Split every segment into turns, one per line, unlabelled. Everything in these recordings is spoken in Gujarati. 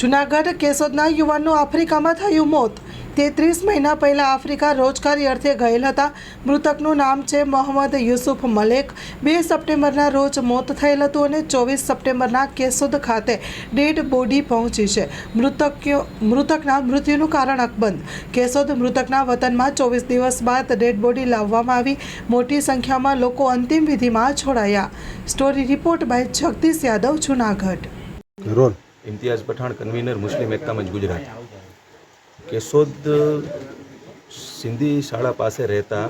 જુનાગઢ કેશોદના યુવાનનું આફ્રિકામાં થયું મોત. તે ત્રીસ મહિના પહેલાં આફ્રિકા રોજગારી અર્થે ગયેલ હતા. મૃતકનું નામ છે મોહમ્મદ યુસુફ મલેક. બે સપ્ટેમ્બરના રોજ મોત થયેલ હતું અને ચોવીસ સપ્ટેમ્બરના કેશોદ ખાતે ડેડ બોડી પહોંચી છે. મૃતક્યો મૃતકના મૃત્યુનું કારણ અકબંધ. કેશોદ મૃતકના વતનમાં ચોવીસ દિવસ બાદ ડેડ બોડી લાવવામાં આવી. મોટી સંખ્યામાં લોકો અંતિમ વિધિમાં જોડાયા story report by Jagdish Yadav, Junagadh.
Imtiyaz Pathan convener Muslim Ekta Manch Gujarat Keshod Sindhi શાળા પાસે રહેતા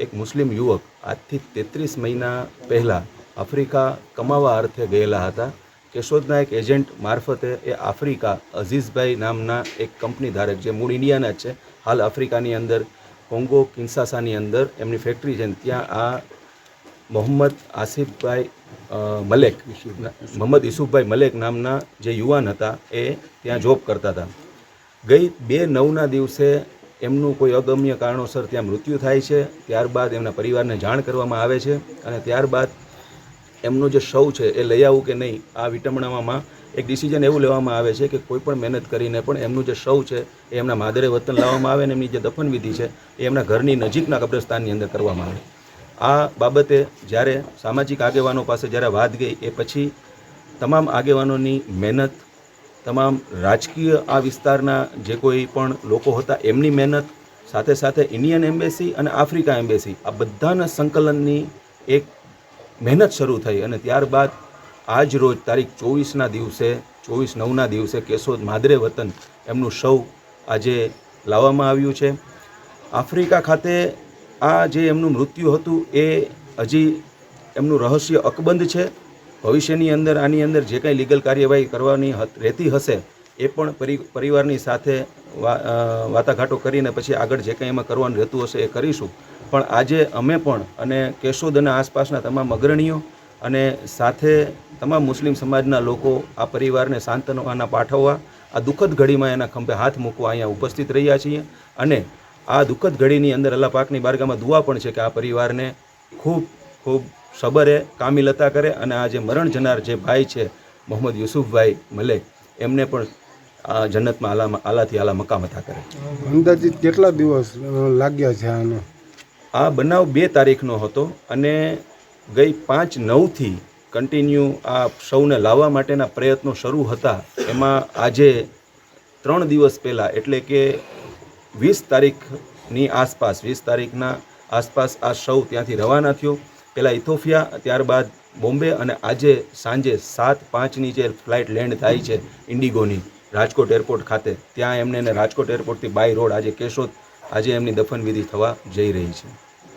એક મુસ્લિમ યુવક આજથી તેત્રીસ મહિના પહેલાં આફ્રિકા કમાવા અર્થે ગયેલા હતા. કેશોદના એક એજન્ટ મારફતે એ આફ્રિકા અઝીઝભાઈ નામના એક કંપની ધારક જે મૂળ ઇન્ડિયાના જ છે હાલ આફ્રિકાની અંદર કોંગો કિન્સાસાની અંદર એમની ફેક્ટરી છે ત્યાં આ મોહમ્મદ આસિફભાઈ મલેક. મોહમ્મદ યુસુફભાઈ મલેક નામના જે યુવાન હતા, એ ત્યાં જોબ કરતા હતા. ગઈ બે નવના દિવસે એમનું કોઈ અગમ્ય કારણોસર ત્યાં મૃત્યુ થાય છે, ત્યારબાદ એમના પરિવારને જાણ કરવામાં આવે છે અને ત્યારબાદ એમનું જે શવ છે, એ લઈ આવવું કે નહીં, આ વિટમણામાં એક ડિસિઝન એવું લેવામાં આવે છે કે કોઈ પણ મહેનત કરીને પણ એમનું જે શવ છે, એ એમના માદરે વતન લાવવામાં આવે અને એમની જે દફનવિધિ છે, એ એમના ઘરની નજીકના કબ્રસ્તાનની અંદર કરવામાં આવે. આ બાબતે જ્યારે સામાજિક આગેવાનો પાસે જ્યારે વાત ગઈ, એ પછી તમામ આગેવાનોની મહેનત, તમામ રાજકીય આ વિસ્તારના જે કોઈ પણ લોકો હતા, એમની મહેનત, સાથે સાથે ઇન્ડિયન એમ્બેસી અને આફ્રિકા એમ્બેસી આ બધાના સંકલનની એક મહેનત શરૂ થઈ અને ત્યારબાદ આજ રોજ તારીખ ચોવીસના દિવસે, ચોવીસ નવના દિવસે કેશોદ માદરે વતન એમનું શવ આજે લાવવામાં આવ્યું છે. આફ્રિકા ખાતે આ જે એમનું મૃત્યુ હતું એ હજી એમનું રહસ્ય અકબંધ છે. ભવિષ્યની અંદર આની અંદર જે કંઈ લીગલ કાર્યવાહી કરવાની રહેતી હશે એ પણ પરિ પરિવારની સાથે વા અ, વાટાઘાટો કરીને પછી આગળ જે કંઈ એમાં કરવાનું રહેતું હશે એ કરીશું. પણ આજે અમે પણ અને કેશોદ અને આસપાસના તમામ અગ્રણીઓ અને સાથે તમામ મુસ્લિમ સમાજના લોકો આ પરિવારને સાંત્વના પાઠવવા આ દુઃખદ ઘડીમાં એના ખંભે હાથ મૂકવા અહીંયા ઉપસ્થિત રહ્યા છીએ અને આ દુઃખદ ઘડીની અંદર અલ્લાહ પાકની બારગામાં દુઆ પણ છે કે આ પરિવારને ખૂબ ખૂબ સબરે કામિલતા કરે અને આ જે મરણ જનાર જે ભાઈ છે મોહમ્મદ યુસુફભાઈ મલેક એમને પણ આ જન્નતમાં આલા આલાથી આલા મકામતા કરે.
અંદાજિત કેટલા દિવસ લાગ્યા છે આનો?
આ બનાવ બે તારીખનો હતો અને ગઈ પાંચ નવથી કન્ટિન્યુ આ સૌને લાવવા માટેના પ્રયત્નો શરૂ હતા. એમાં આજે ત્રણ દિવસ પહેલાં એટલે કે વીસ તારીખની આસપાસ, વીસ તારીખના આસપાસ આ સૌ ત્યાંથી રવાના થયો. પહેલાં ઇથોફિયા ત્યારબાદ બોમ્બે અને આજે સાંજે સાત પાંચની જે ફ્લાઇટ લેન્ડ થાય છે ઇન્ડિગોની રાજકોટ એરપોર્ટ ખાતે, ત્યાં એમને રાજકોટ એરપોર્ટથી બાય રોડ આજે કેશોદ, આજે એમની દફનવિધિ થવા જઈ રહી છે.